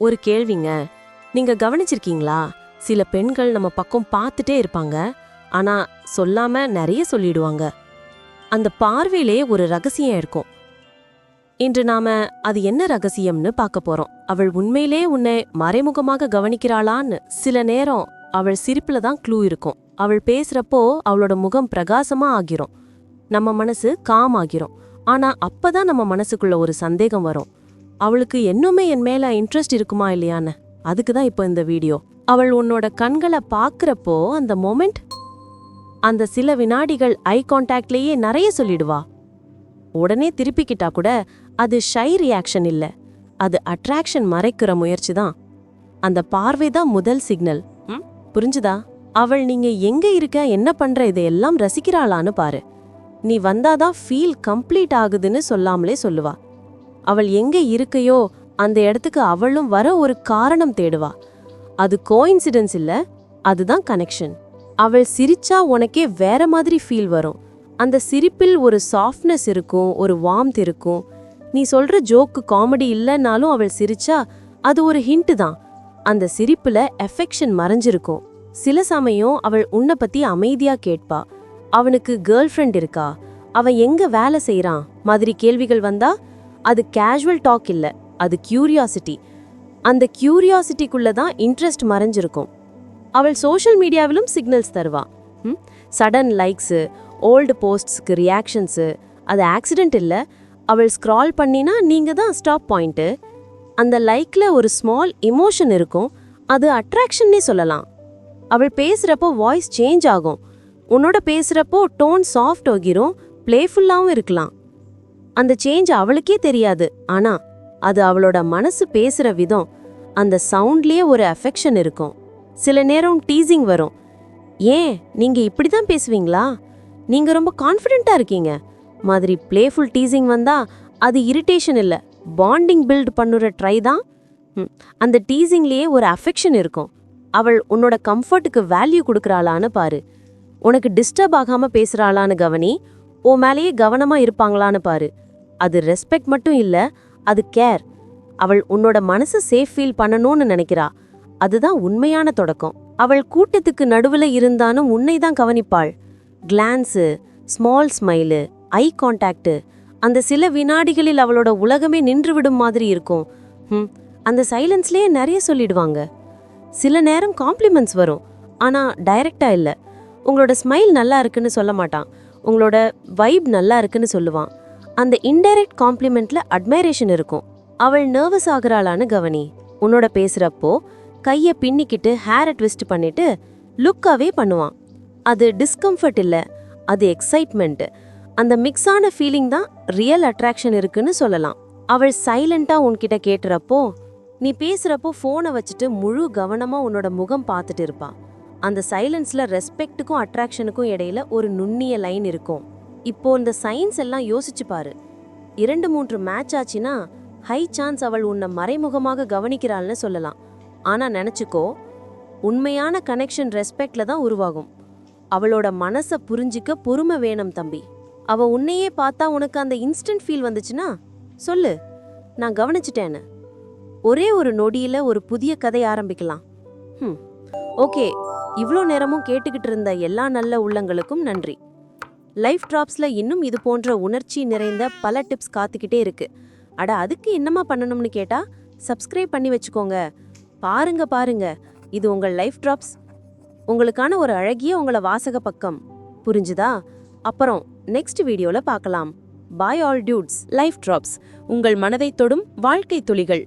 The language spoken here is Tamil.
ஒரு கேள்விங்க. நீங்க கவனிச்சிருக்கீங்களா? சில பெண்கள் நம்ம பக்கம் பார்த்துட்டே இருப்பாங்க. ஆனா சொல்லாம நிறைய சொல்லிடுவாங்க. அந்த பார்வையிலே ஒரு ரகசியம் இருக்கும். இன்று நாம அது என்ன ரகசியம்னு பார்க்க போறோம். அவள் உண்மையிலே உன்னை மறைமுகமாக கவனிக்கிறாளான்னு சில நேரம் அவள் சிரிப்புல தான் க்ளூ இருக்கும். அவள் பேசுறப்போ அவளோட முகம் பிரகாசமா ஆகிரும். நம்ம மனசு காம் ஆகிரும். ஆனா அப்பதான் நம்ம மனசுக்குள்ள ஒரு சந்தேகம் வரும். அவளுக்கு இன்னுமே என் மேல இன்ட்ரெஸ்ட் இருக்குமா இல்லையான்னு. அதுக்கு தான் இப்போ இந்த வீடியோ. அவள் உன்னோட கண்களை பார்க்கறப்போ அந்த மொமெண்ட் அந்த சில வினாடிகள் ஐ கான்டாக்ட்லேயே நிறைய சொல்லிடுவா. உடனே திருப்பிக்கிட்டா கூட அது ஷை ரியாக்ஷன் இல்ல. அது அட்ராக்ஷன் மறைக்கிற முயற்சி தான். அந்த பார்வை தான் முதல் சிக்னல் ம்? புரிஞ்சுதா? அவள் நீங்க எங்க இருக்க என்ன பண்ற இதையெல்லாம் ரசிக்கிறாளான்னு பாரு. நீ வந்தாதான் ஃபீல் கம்ப்ளீட் ஆகுதுன்னு சொல்லாமலே சொல்லுவா. அவள் எங்கே இருக்கையோ அந்த இடத்துக்கு அவளும் வர ஒரு காரணம் தேடுவா. அது கோயின்சிடன்ஸ் இல்லை அதுதான் கனெக்ஷன் அவள் சிரிச்சா உனக்கே வேற மாதிரி ஃபீல் வரும். அந்த சிரிப்பில் ஒரு சாஃப்ட்னஸ் இருக்கும் ஒரு வார்ம்த் இருக்கும். நீ சொல்ற ஜோக்கு காமெடி இல்லைன்னாலும் அவள் சிரிச்சா அது ஒரு ஹிண்ட் தான். அந்த சிரிப்புல எஃபெக்ஷன் மறைஞ்சிருக்கும். சில சமயம் அவள் உன்னை பத்தி அமைதியா கேட்பா. அவனுக்கு கேர்ள் ஃப்ரெண்ட் இருக்கா? அவன் எங்க வேலை செய்யறான் மாதிரி கேள்விகள் வந்தா அது கேஷுவல் டாக் இல்லை அது கியூரியாசிட்டி அந்த கியூரியாசிட்டிக்குள்ளே தான் இன்ட்ரெஸ்ட் மறைஞ்சிருக்கும். அவள் சோஷியல் மீடியாவிலும் சிக்னல்ஸ் தருவா. சடன் லைக்ஸு ஓல்டு போஸ்ட்ஸ்க்கு ரியாக்ஷன்ஸு அது ஆக்சிடென்ட் இல்லை. அவள் ஸ்க்ரால் பண்ணினா நீங்கள் தான் ஸ்டாப் பாயிண்ட்டு அந்த லைக்கில் ஒரு ஸ்மால் இமோஷன் இருக்கும். அது அட்ராக்ஷன்னே சொல்லலாம். அவள் பேசுகிறப்போ வாய்ஸ் சேஞ்ச் ஆகும். உன்னோட பேசுகிறப்போ டோன் சாஃப்ட் ஆகிரும். ப்ளேஃபுல்லாகவும் இருக்கலாம். அந்த சேஞ்ச் அவளுக்கே தெரியாது. ஆனா அது அவளோட மனசு பேசுற விதம் அந்த சவுண்ட்லயே ஒரு அஃபெக்ஷன் இருக்கும். சில நேரம் டீசிங் வரும். ஏன் நீங்க இப்படி தான் பேசுவீங்களா? நீங்க ரொம்ப கான்ஃபிடென்ட்டா இருக்கீங்க. மாதிரி பிளேஃபுல் டீசிங் வந்தா அது இரிட்டேஷன் இல்ல. பாண்டிங் பில்ட் பண்ணுற ட்ரை தான். ம், அந்த டீசிங்லேயே ஒரு அஃபெக்ஷன் இருக்கும். அவள் உன்னோட கம்ஃபர்ட்டுக்கு வேல்யூ கொடுக்குறாளான்னு பாரு. உனக்கு டிஸ்டர்ப் ஆகாம பேசுறாளான்னு கவனி. உன் மேலேயே கவனமா இருப்பாங்களான்னு பாரு. அது ரெஸ்பெக்ட் மட்டும் இல்ல அது கேர் அவள் உன்னோட மனசு சேஃப் ஃபீல் பண்ணணும்னு நினைக்கிறா. அதுதான் உண்மையான தொடக்கம். அவள் கூட்டத்துக்கு நடுவுல இருந்தாலும் உன்னை தான் கவனிப்பாள். Glance small smile eye contact அந்த சில வினாடிகளில் அவளோட உலகமே நின்று விடும் மாதிரி இருக்கும். ம் அந்த சைலன்ஸ்லேயே நிறைய சொல்லிடுவாங்க. சில நேரம் காம்ப்ளிமெண்ட்ஸ் வரும். ஆனால் டைரக்டாக இல்லை. உங்களோட ஸ்மைல் நல்லா இருக்குன்னு சொல்ல மாட்டான். உங்களோட வைப் நல்லா இருக்குன்னு சொல்லுவான். அந்த இன்டைரக்ட் காம்ப்ளிமெண்ட்ல அட்மைரேஷன் இருக்கும். அவள் நர்வஸ் ஆகுறாளான்னு கவனி. உன்னோட பேசுறப்போ கைய பின்னிக்கிட்டு ஹேரை ட்விஸ்ட் பண்ணிட்டு லுக்காவே பண்ணுவான். அது டிஸ்கம்ஃபர்ட் இல்ல அது எக்ஸைட்மெண்ட் அந்த மிக்ஸான ஃபீலிங் தான் ரியல் அட்ராக்ஷன் இருக்குன்னு சொல்லலாம். அவள் சைலண்டா உன்கிட்ட கேட்டுறப்போ நீ பேசுறப்போ ஃபோனை வச்சுட்டு முழு கவனமா உன்னோட முகம் பார்த்துட்டு இருப்பா. அந்த சைலன்ஸ்ல ரெஸ்பெக்ட்டுக்கும் அட்ராக்ஷனுக்கும் இடையில ஒரு நுண்ணிய லைன் இருக்கும். இப்போ இந்த சயின்ஸ் எல்லாம் யோசிச்சு பாரு. இரண்டு மூன்று மேட்ச் ஆச்சுன்னா ஹை சான்ஸ் அவள் உன்னை மறைமுகமாக கவனிக்கிறாள்னு சொல்லலாம். ஆனா நினைச்சுக்கோ உண்மையான கனெக்ஷன் ரெஸ்பெக்ட்ல தான் உருவாகும். அவளோட மனசை புரிஞ்சிக்க பொறுமை வேணும் தம்பி. அவ உன்னையே பார்த்தா உனக்கு அந்த இன்ஸ்டன்ட் ஃபீல் வந்துச்சுன்னா சொல்லு. நான் கவனிச்சிட்டேன்னு. ஒரே ஒரு நொடியில ஒரு புதிய கதை ஆரம்பிக்கலாம். ம் ஓகே. இவ்வளோ நேரமும் கேட்டுக்கிட்டு இருந்த எல்லா நல்ல உள்ளங்களுக்கும் நன்றி. லைஃப் ட்ராப்ஸில் இன்னும் இது போன்ற உணர்ச்சி நிறைந்த பல டிப்ஸ் காத்துக்கிட்டே இருக்குது அட அதுக்கு என்னமா பண்ணணும்னு கேட்டால் சப்ஸ்கிரைப் பண்ணி வச்சுக்கோங்க. பாருங்க பாருங்க. இது உங்கள் லைஃப் ட்ராப்ஸ். உங்களுக்கான ஒரு அழகிய உங்களை வாசக பக்கம். புரிஞ்சுதா? அப்புறம் நெக்ஸ்ட் வீடியோவில் பார்க்கலாம் bye all dudes life drops உங்கள் மனதை தொடும் வாழ்க்கை துளிகள்.